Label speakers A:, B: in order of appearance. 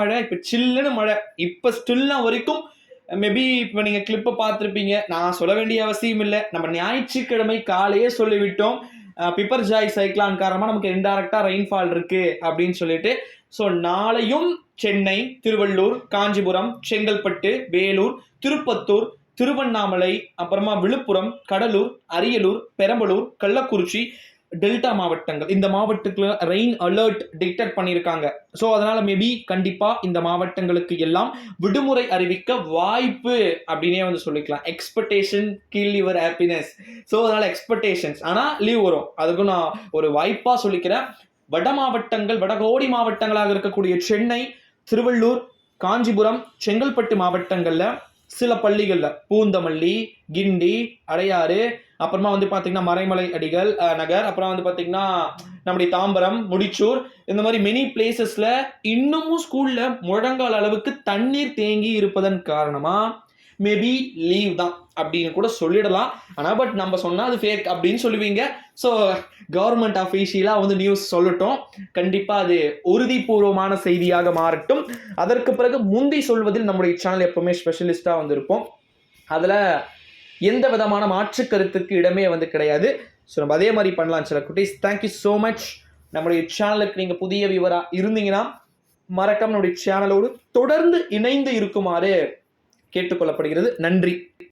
A: மழை இப்போ சில்லுன்னு மழை. இப்போ ஸ்டில்னா வரைக்கும் மேபி இப்போ நீங்கள் கிளிப்பை பார்த்துருப்பீங்க. நான் சொல்ல வேண்டிய அவசியம் இல்லை. நம்ம ஞாயிற்றுக்கிழமை காலையே சொல்லிவிட்டோம். பிப்பர் ஜாய் சைக்ளான் காரணமாக நமக்கு இன்டைரக்டாக ரெயின்ஃபால் இருக்குது அப்படின்னு சொல்லிட்டு. ஸோ நாளையும் சென்னை திருவள்ளூர் காஞ்சிபுரம் செங்கல்பட்டு வேலூர் திருப்பத்தூர் திருவண்ணாமலை அப்புறமா விழுப்புரம் கடலூர் அரியலூர் பெரம்பலூர் கள்ளக்குறிச்சி டெல்டா மாவட்டங்கள். இந்த மாவட்டத்தில் ரெயின் அலர்ட் டிக்டெக்ட் பண்ணியிருக்காங்க ஸோ அதனால மேபி கண்டிப்பாக இந்த மாவட்டங்களுக்கு எல்லாம் விடுமுறை அறிவிக்க வாய்ப்பு அப்படின்னே வந்து சொல்லிக்கலாம். Expectation kill your happiness so அதனால எக்ஸ்பெக்டேஷன்ஸ் ஆனால் லீவ் வரும். அதுக்கும் நான் ஒரு வாய்ப்பாக சொல்லிக்கிறேன். வட மாவட்டங்கள் வடகோடி மாவட்டங்களாக இருக்கக்கூடிய சென்னை திருவள்ளூர் காஞ்சிபுரம் செங்கல்பட்டு மாவட்டங்களில் சில பள்ளிகளில் பூந்தமல்லி கிண்டி அடையாறு அப்புறமா வந்து பார்த்தீங்கன்னா மறைமலை அடிகள் நகர் அப்புறம் வந்து பார்த்தீங்கன்னா நம்முடைய தாம்பரம் முடிச்சூர் இந்த மாதிரி மெனி பிளேசஸில் இன்னமும் ஸ்கூலில் முழங்கால் அளவுக்கு தண்ணீர் தேங்கி இருப்பதன் காரணமாக மேபி லீவ் தான் அப்படின்னு கூட சொல்லிடலாம். ஆனால் பட் நம்ம சொன்னால் அது ஃபேக் அப்படின்னு சொல்லுவீங்க. ஸோ கவர்மெண்ட் அஃபீஷியலாக வந்து நியூஸ் சொல்லட்டும். கண்டிப்பாக அது உறுதிபூர்வமான செய்தியாக மாறட்டும். அதற்கு பிறகு முந்தி சொல்வதில் நம்முடைய சேனல் எப்பவுமே ஸ்பெஷலிஸ்ட்டாக வந்திருப்போம். அதில் எந்த விதமான மாற்று கருத்துக்கு இடமே வந்து கிடையாது. ஸோ நம்ம அதே மாதிரி பண்ணலாம் சில குட்டீஸ். தேங்க்யூ ஸோ மச் நம்முடைய சேனலுக்கு நீங்கள் புதிய விவராக இருந்தீங்கன்னா மறக்காம நம்முடைய சேனலோடு தொடர்ந்து இணைந்து இருக்குமாறு கேட்டுக்கொள்ளப்படுகிறது. நன்றி.